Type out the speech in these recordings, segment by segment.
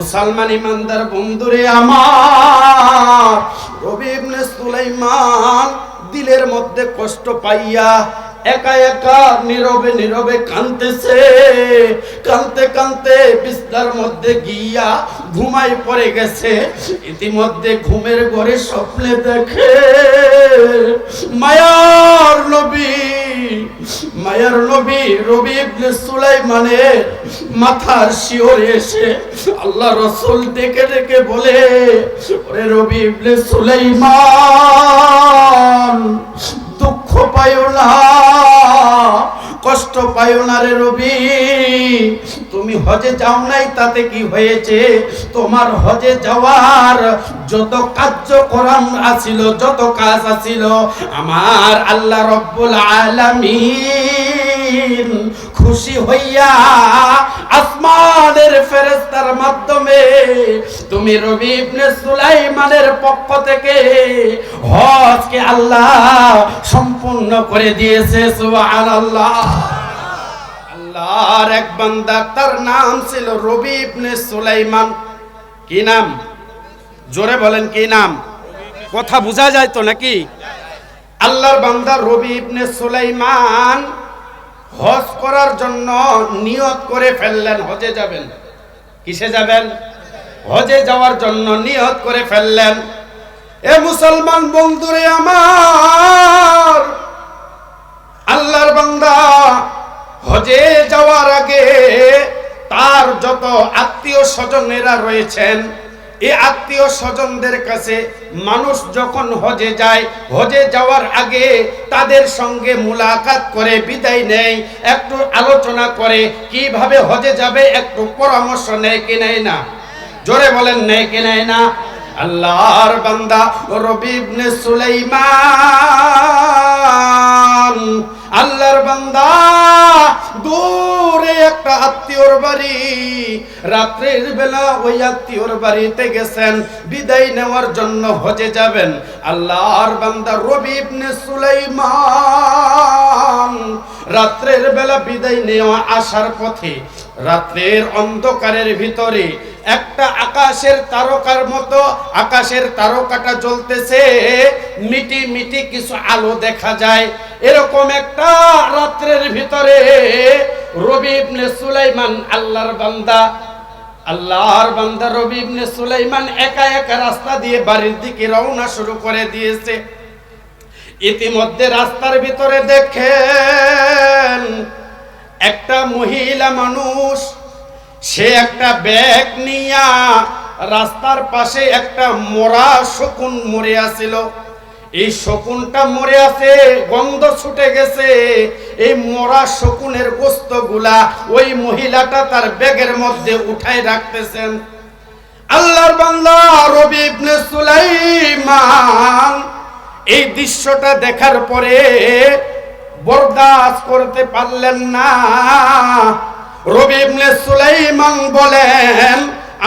মুসলমান ইমানদার বন্ধুরে আমার রবি সুলাইমান দিলের মধ্যে কষ্ট পাইয়া একা একা নীরবে নীরবে কাঁদতেছে। কাঁদতে কাঁদতে বিস্তার মধ্যে গিয়া ঘুমাই পড়ে গেছে। ইতিমধ্যে ঘুমের ঘরে স্বপ্নে দেখে। মায়ার নবী মায়ার নবী রবি ইবনে সুলাইমানের মাথার শিওরে এসে আল্লাহ রসুল ডেকে ডেকে বলে, ওরে রবি ইবনে সুলাইমান দুঃখ পাইও না, কষ্ট পাইও না রে রবি। তুমি হজে যাও নাই, তাতে কি হয়েছে? তোমার হজে যাওয়ার যত কার্যক্রম আছিল, যত কাজ আছিল, আমার আল্লাহ রব্বুল আলামিন খুশি হইয়া আসমানের ফেরেস্তার মাধ্যমে তুমি রবি ইবনে সুলাইমানের পক্ষ থেকে হজকে আল্লাহ সম্পূর্ণ করে দিয়েছে, সুবহানাল্লাহ। আল্লাহর এক বান্দা, তার নাম ছিল রবি ইবনে সুলাইমান। কি নাম? জোরে বলেন, কি নাম? কথা বোঝা যায় তো নাকি? আল্লাহর বান্দা রবি ইবনে সুলাইমান হজ করার জন্য নিয়ত করে ফেললেন, হজে যাবেন। কিসে যাবেন? হজে যাওয়ার জন্য নিয়ত করে ফেললেন। এ মুসলমান বন্ধুরে আমার, আল্লাহর বান্দা, হজে যাওয়ার আগে তার যত আত্মীয় স্বজনেরা রয়েছেন এই আত্মীয় স্বজনদের কাছে মানুষ যখন হজে যায়, হজে যাওয়ার আগে তাদের সঙ্গে মুলাকাত করে, বিদায় নেয়, একটু আলোচনা করে, কীভাবে হজে যাবে, একটু পরামর্শ নেয় কি নেয় না? জোরে বলেন, নেয় কি নেয় না? আল্লাহর বান্দা রবি ইবনে সুলাইমান আল্লাহর বান্দা, দূরে একটা আত্মীয়র বাড়ি। রাত্রের বেলা ওই আত্মীয়র বাড়িতে গেছেন, বিদায় নেওয়ার জন্য হজে যাবেন। আল্লাহর বান্দা রবি ইবনে সুলাইমান। রাত্রের বেলা বিদায় নেওয়া আসার পথে, রাত্রের অন্ধকারের ভিতরে একটা আকাশের তারকার মতো আকাশের তারকাটা জ্বলতেছে। মিটি মিটি কিছু আলো দেখা যায়। এরকম একটা রাত্রের ভিতরে রবি ইবনে সুলাইমান আল্লাহর বান্দা আল্লাহর বান্দা রবি ইবনে সুলাইমান একা একা রাস্তা দিয়ে বাড়ির দিকে রওনা শুরু করে দিয়েছে। ইতিমধ্যে রাস্তার ভিতরে দেখেন একটা মহিলা মানুষ সে একটা ব্যাগ নিয়া রাস্তার পাশে একটা মরা শকুন মরে আছিল। এই শকুনটা মরে আছে, গন্ধ ছুটে গেছে। এই মরা শকুনের গোস্তগুলা ওই মহিলাটা তার ব্যাগের মধ্যে উঠাই রাখতেছেন। আল্লাহর বান্দা রবি ইবনে সুলাইমান এই দৃশ্যটা দেখার পরে বরদাস্ত করতে পারলেন না। রবি ইবনে সুলাইমান বলেন,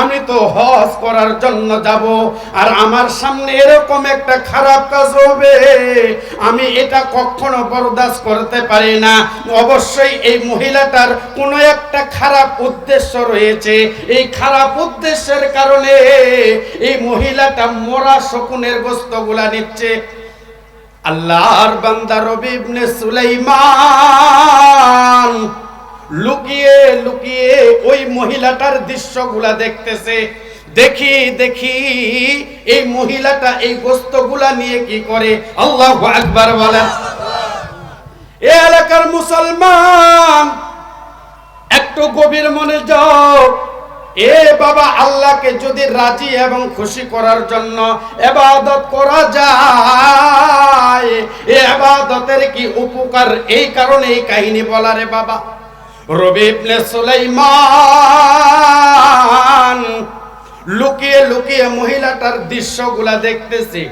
আমি তো হজ করার জন্য যাব, আর আমার সামনে এরকম একটা খারাপ কাজ হবে। আমি এটা কখনো বরদাস্ত করতে পারি না। অবশ্যই এই মহিলাটার কোনো একটা খারাপ উদ্দেশ্য রয়েছে। এই খারাপ উদ্দেশ্যের কারণে এই মহিলাটা মরা শকুনের গোস্তগুলা নিচ্ছে। আল্লাহর বান্দা রবি ইবনে সুলাইমান লুকিয়ে লুকিয়ে ওই মহিলাটার দৃশ্যগুলা দেখতেছে। দেখি দেখি, এই মহিলাটা এই গোস্তগুলা নিয়ে কি করে? আল্লাহ আকবার বলেন। এ এলাকার মুসলমান, একটু গভীর মনে যাও। এ বাবা আল্লাহকে যদি রাজি এবং খুশি করার জন্য এবাদত করা যায়, এ এবাদতের কি উপকার? এই কারণে এই কাহিনী বলা রে বাবা। রবি সুলাইমান। লুকিয়ে লুকিয়ে মহিলাটার দৃশ্যগুলা দেখতেছে।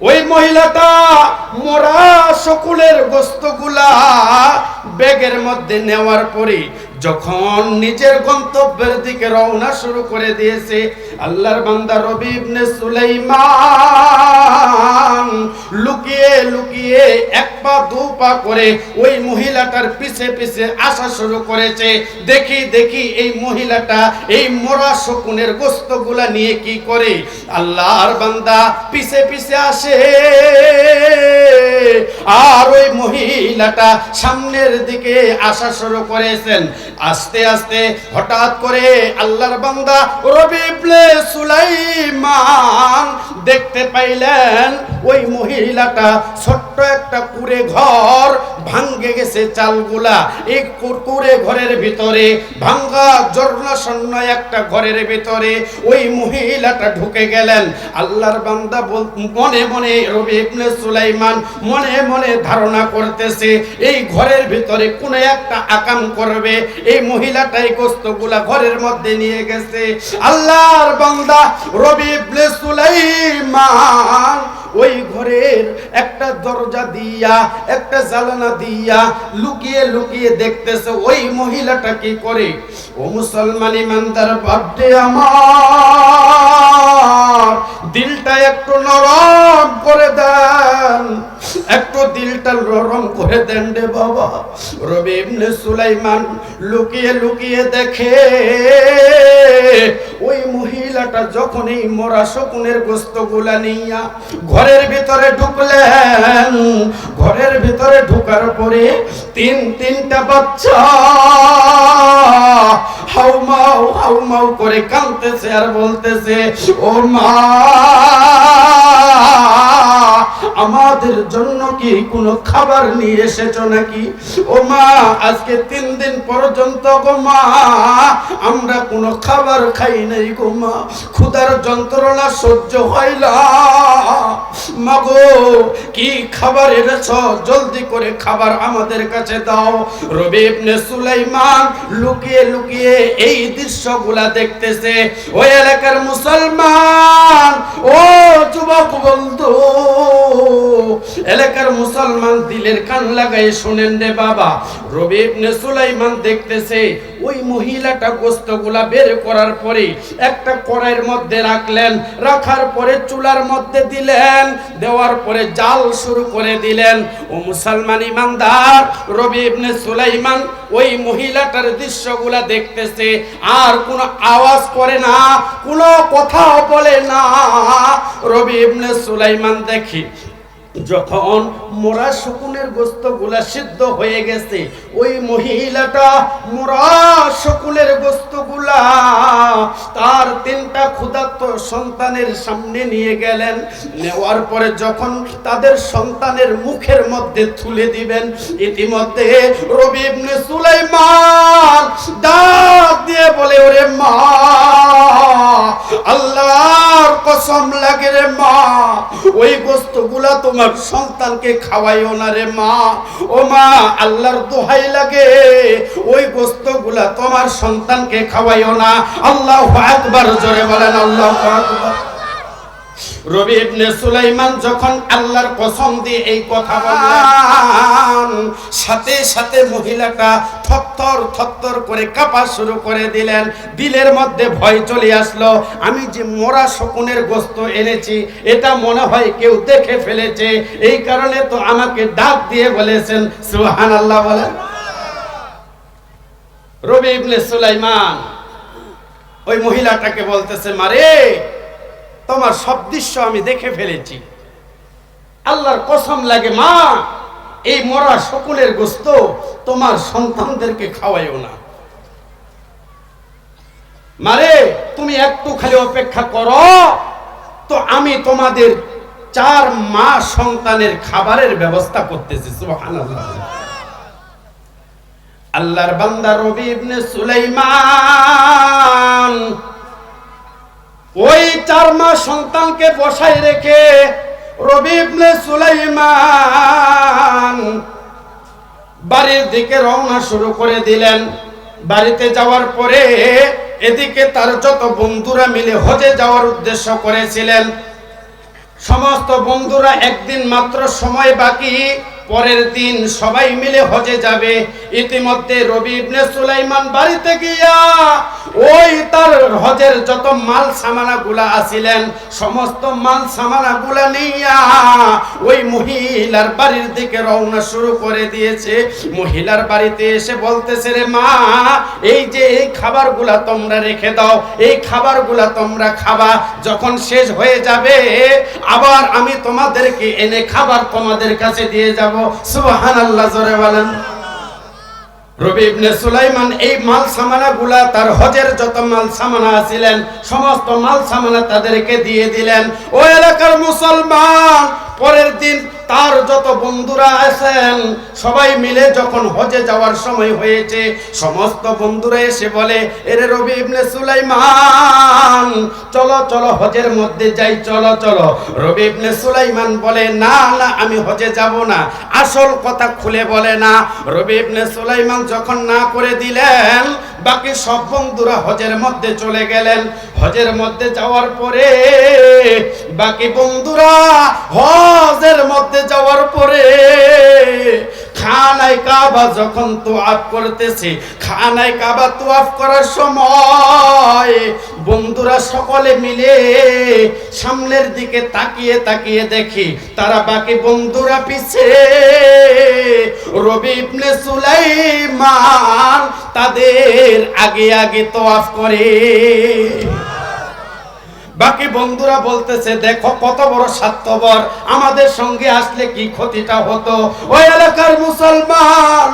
ওই মহিলাটা মোরা শকুলের গোস্তগুলা ব্যাগের মধ্যে নেওয়ার পরে যখন নিজের গন্তব্যের দিকে রওনা শুরু করে দিয়েছে, আল্লাহর বান্দা রবি সুলাইমান লুকিয়ে লুকিয়ে এক পা, দু পা করে ওই মহিলাটার পিছে পিছে আসা শুরু করেছে। দেখি দেখি এই মহিলাটা এই মোরা শকুনের গোস্তগুলা নিয়ে কি করে? আল্লাহর বান্দা পিছে পিছে আসে। আর ওই মহিলাটা সামনের দিকে আসা শুরু করেছেন। আস্তে আস্তে হঠাৎ করে আল্লাহর বান্দা রবি ইবনে সুলাইমান দেখতে পাইলেন, ওই মহিলাটা ছোট্ট একটা কুড়ে ঘর ভাঙ্গে গেছে চালগুলা। এই কুড়ে ঘরের ভিতরে, ভাঙ্গা জর্ণাসন্ন একটা ঘরের ভিতরে ওই মহিলাটা ঢুকে গেলেন। আল্লাহর বান্দা মনে মনে রবি ইবনে সুলাইমান মনে মনে ধারণা করতেছে, এই ঘরের ভিতরে কোন একটা আকাম করবে। এই মহিলাটাই গোস্তগুলা ঘরের মধ্যে নিয়ে গেছে। আল্লাহর বান্দা রবি ইবনে সুলাইমান ওই ঘরের একটা দরজা দিয়া, একটা জালানা দিয়া লুকিয়ে লুকিয়ে দেখতেছে ওই মহিলাটা কি করে? ও মুসলমান ইমানদার বাপরে আমার, দিলটা একটু নরম করে দেন। একটু দিলটা নরম করে দেন রে বাবা। রবি ইবনে সুলাইমান লুকিয়ে লুকিয়ে দেখে, ওই মহিলাটা যখন এই মরা শকুনের গোস্তগুলা নিয়া ঘরের ভিতরে ঢুকলেন ঘরের ভিতরে ঢোকার পরে তিন তিনটা বাচ্চা। হাউমাউ হাউমাউ করে কাঁদতেছে আর বলতেছে, ও মা আমাদের জন্য কি কোনো খাবার নিয়ে এসেছ নাকি? ও মা, আজকে তিন দিন পর্যন্ত গো মা, আমরা কোনো খাবার খাই নাই গো মা। ক্ষুধার যন্ত্রণা সহ্য হয় মাগো কি খাবার এনেছ? জলদি করে খাবার আমাদের কাছে দাও। রবি ইবনে সুলাইমান লুকিয়ে লুকিয়ে এই দৃশ্যগুলা দেখতেছে। ওই এলাকার মুসলমান, ও যুবক বন্ধু এলাকার মুসলমান দিলের কান লাগাই শুনেন রে বাবা। রবি ইবনে সুলাইমান দেখতেছে, ওই মহিলাটা গোস্তগুলা বের করার পরে একটা কড়াইয়ের মধ্যে রাখলেন, রাখার পরে চুলার মধ্যে দিলেন, দেওয়ার পরে জাল শুরু করে দিলেন। ও মুসলমান ইমানদার, রবি ইবনে সুলাইমান ওই মহিলাটার দৃশ্যগুলা দেখতেছে, আর কোনো আওয়াজ করে না, কোনো কথা বলে না। রবি ইবনে সুলাইমান দেখি, যখন মোরা শকুনের গোস্তগুলা সিদ্ধ হয়ে গেছে, ওই মহিলাটা মোরা শকুনের গোস্তগুলা সন্তানের সামনে নিয়ে গেলেন। নেওয়ার পরে যখন তাদের সন্তানের মুখের মধ্যে তুলে দিবেন, ইতিমধ্যে রবি ইবনে সুলাইমান ডাক দিয়ে বলে, ওরে মা, আল্লাহর কসম লাগে রে মা, ওই বস্তুগুলা তোমার সন্তানকে খাওয়াইও না রে মা। ও মা, আল্লাহর দোহাই লাগে, ওই বস্তুগুলা তোমার সন্তানকে খাওয়াইও না। আল্লাহ আকবার, জোরে বলেন, আল্লাহ রবি ইবনে সুলাইমান যখন আল্লাহর কসম দিয়ে এই কথা বললেন, সাথে সাথে মহিলাটা করে কাঁপা শুরু করে দিলেন। দিলের মধ্যে ভয় চলে আসলো, আমি যে মোরা শকুনের গোস্ত এনেছি, এটা মনে হয় কেউ দেখে ফেলেছে। এই কারণে তো আমাকে ডাক দিয়ে বলেছেন সুহান আল্লাহ বলেন। রবি ইবনে সুলাইমান ওই মহিলাটাকে বলতেছে, মারে, তোমার সব দৃশ্য আমি দেখে ফেলেছি। আল্লাহর কসম লাগে, মা, এই মরা শকুনের গোস্ত তোমার সন্তানদেরকে খাওয়াইও না। মারে, তুমি একটু খালি অপেক্ষা করো, তো আমি তোমাদের চার মা সন্তানের খাবারের ব্যবস্থা করতেছি, সুবহানাল্লাহ। আল্লাহর বান্দা রবি ইবনে সুলাইমান। ওই চার মাস সন্তানকে বসায় রেখে রবি ইবনে সুলাইমান বাড়ির দিকে রওনা শুরু করে দিলেন। বাড়িতে যাওয়ার পরে এদিকে তার যত বন্ধুরা মিলে হজে যাওয়ার উদ্দেশ্য করেছিলেন। সমস্ত বন্ধুরা একদিন মাত্র সময় বাকি, পরের দিন সবাই মিলে হজে যাবে। ইতিমধ্যে রবি ইবনে সুলাইমান বাড়িতে গিয়া ওই তার হজের যত মাল সামানা গুলা আসিলেন সমস্ত মাল সামানা গুলা নিয়া ওই মহিলার বাড়ির দিকে রওনা শুরু করে দিয়েছে। মহিলার বাড়িতে এসে বলতেছে, রে মা, এই যে এই খাবারগুলা তোমরা রেখে দাও, এই খাবারগুলা তোমরা খাবা, যখন শেষ হয়ে যাবে, আবার আমি তোমাদেরকে এনে খাবার তোমাদের কাছে দিয়ে যাব। সুবহানাল্লাহ, জোরে বলেন। রবি ইবনে সুলাইমান এই মাল সামানা গুলা তার হজের যত মাল সামানা ছিলেন সমস্ত মাল সামানা তাদেরকে দিয়ে দিলেন। ও এলাকার মুসলমান পরের দিন তার যত বন্ধুরা আছেন, সবাই মিলে যখন হজে যাওয়ার সময় হয়েছে, সমস্ত বন্ধুরা এসে বলে, এরে রবি ইবনে সুলাইমান, চলো চলো হজের মধ্যে যাই, চলো চলো। রবি ইবনে সুলাইমান বলে, না না, আমি হজে যাব না। আসল কথা খুলে বলে না। রবি ইবনে সুলাইমান যখন না করে দিলেন বাকি সব বন্ধুরা হজের মধ্যে চলে গেলেন। হজের মধ্যে যাওয়ার পরে বাকি বন্ধুরা হজের মধ্যে যাওয়ার পরে খানায় কাবা যখন তোয়াফ করতেছে, খানায় কাবা তোয়াফ করার সময় বন্ধুরা সকলে মিলে সামনের দিকে তাকিয়ে তাকিয়ে দেখি, তারা বাকি বন্ধুরা পিছে। রবি ইবনে সুলাইমান তাদের আগে আগে তোয়াফ করে। বাকি বন্ধুরা বলতেছে, দেখো কত বড় স্বার্থবর আমাদের সঙ্গে আসলে কি ক্ষতিটা হতো? ওই এলাকার মুসলমান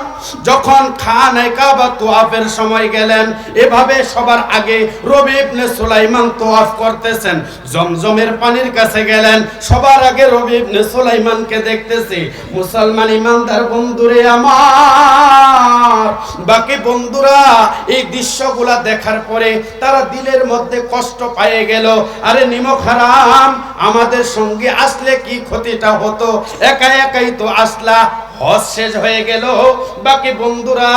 যখন খান কাবা তোয়াফের সময় গেলেন, এভাবে সবার আগে রবি ইবনে সুলাইমান তোয়াফ করতেছেন। জমজমের পানির কাছে গেলেন, সবার আগে রবি ইবনে সুলাইমানকে দেখতেছি। মুসলমান ইমানদার বন্ধুরে আমার। বাকি বন্ধুরা এই দৃশ্যগুলা দেখার পরে তারা দিলের মধ্যে কষ্ট পায়ে গেল। আরে নিমক হারাম, আমাদের সঙ্গে আসলে কি ক্ষতিটা হতো? একা একাই তো আসলা, হজ শেষ হয়ে গেল। বাকি বন্ধুরা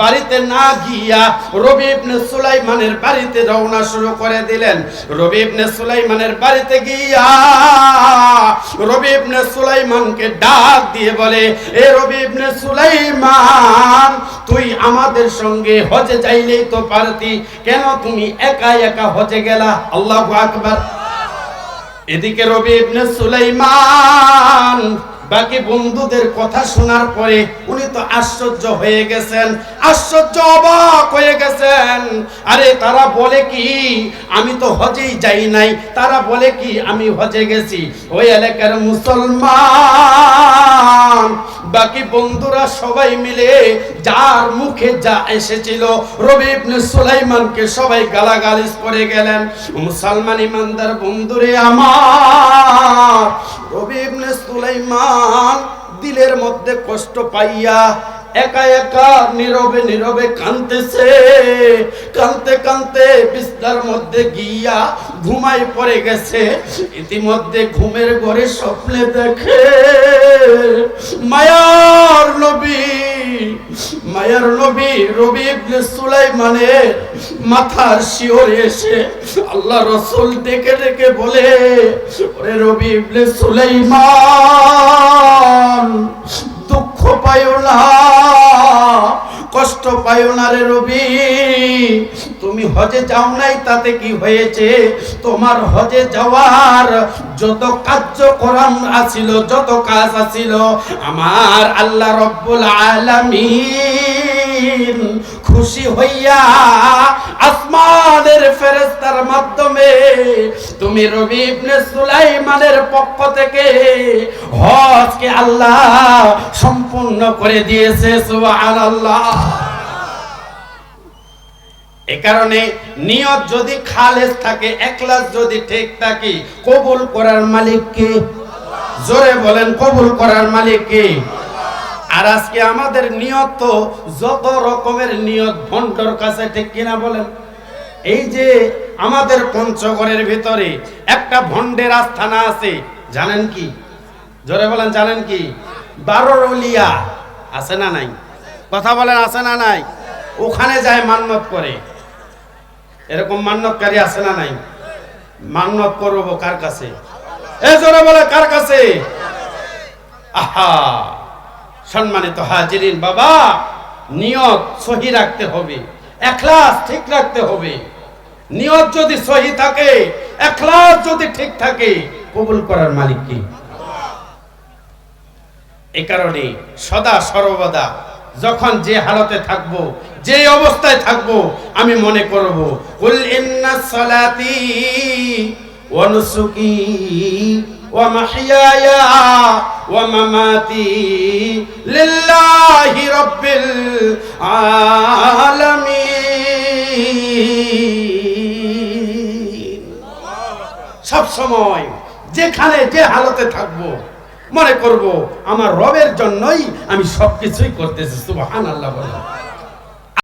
বাড়িতে না গিয়া রবি ইবনে সুলাইমানের বাড়িতে রওনা শুরু করে দিলেন। রবি ইবনে সুলাইমানের বাড়িতে গিয়া ইবনে সুলাইমানকে ডাক দিয়ে বলে, এ রবি ইবনে সুলাইমান, তুই আমাদের সঙ্গে হজে যাইলেই তো পারতি। কেন তুমি একা একা হজে গেলা? আল্লাহু আকবার। এদিকে রবি ইবনে সুলাইমান বাকি বন্ধুদের কথা শোনার পরে উনি তো আশ্চর্য হয়ে গেছেন। আশ্চর্য অবাক হয়ে গেছেন। আরে তারা বলে কি, আমি তো হজেই যাই নাই। তারা বলে কি, আমি হজে গেছি। ওই এলাকার মুসলমান বাকি বন্ধুরা সবাই মিলে যার মুখে যা এসেছিল, রবি ইবনে সুলাইমানকে সবাই গালাগালিজ করে গেলেন। মুসলমান ইমানদার বন্ধুরে আমার, রবি ইবনে সুলাইমান দিলের মধ্যে কষ্ট পাইয়া একা একা নীরবে নীরবে কানতেছে কানতে কানতে বিস্তার মধ্যে গিয়া ঘুমাই পড়ে গেছে। ইতিমধ্যে ঘুমের ঘরে স্বপ্নে দেখে মায়ার নবী মায়ার নবী, রবি ইবনে সুলাইমানের মাথার শিওরে এসে আল্লাহ রসুল ডেকে ডেকে বলে, ওরে রবি ইবনে সুলাইমান, দুঃখ পাইও না। কষ্ট পাইও না রে রবি। তুমি হজে যাও নাই, তাতে কি হয়েছে? তোমার হজে যাওয়ার যত কার্যক্রম আছিল, যত কাজ আছিল, আমার আল্লাহ রব্বুল আলামিন খুশি হইয়া আসমানের ফেরেস্তার মাধ্যমে তুমি রবি ইবনে সুলাইমানের পক্ষ থেকে হজকে আল্লাহ সম্পূর্ণ করে দিয়েছে, সুবহানাল্লাহ। এ কারণে নিয়ত যদি খালেস থাকে একলাস যদি ঠিক থাকে, কবুল করার মালিক কে? জোরে বলেন, কবুল করার মালিক কে? আর আজকে আমাদের নিয়ত তো যত রকমের নিয়ত ভন্টর কাছে ঠিক কিনা বলেন? এই যে আমাদের পঞ্চগড়ের ভিতরে একটা ভন্ডের আস্থানা আছে, জানেন কি? জোরে বলেন, জানেন কি? বারোরলিয়া, আছে না নাই? কথা বলেন, আছে না নাই? ওখানে যায় মান্নত করে। এরকম মান্যতকারী আছে না নাই? মান্যত করব কার কাছে? এ জোরে বলে, কার কাছে? আহা! সম্মানিত হাজিরিন, বাবা, নিয়ত সহি রাখতে হবে, এখলাস ঠিক রাখতে হবে। নিয়ত যদি সহি থাকে, এখলাস যদি ঠিক থাকে, কবুল করার মালিক কি? এ কারণে সদা সর্বদা যখন যে হালতে থাকব, যে অবস্থায় থাকব, আমি মনে করব, কুল ইন্না সালাতি ওয়া নুসুকি ওয়া মামাতি লিল্লাহি রাব্বিল আলামিন। সব সময় যেখানে যে হালতে থাকব, মনে করব, আমার রবের জন্যই আমি সবকিছুই করতেছি সুবহান আল্লাহ বলে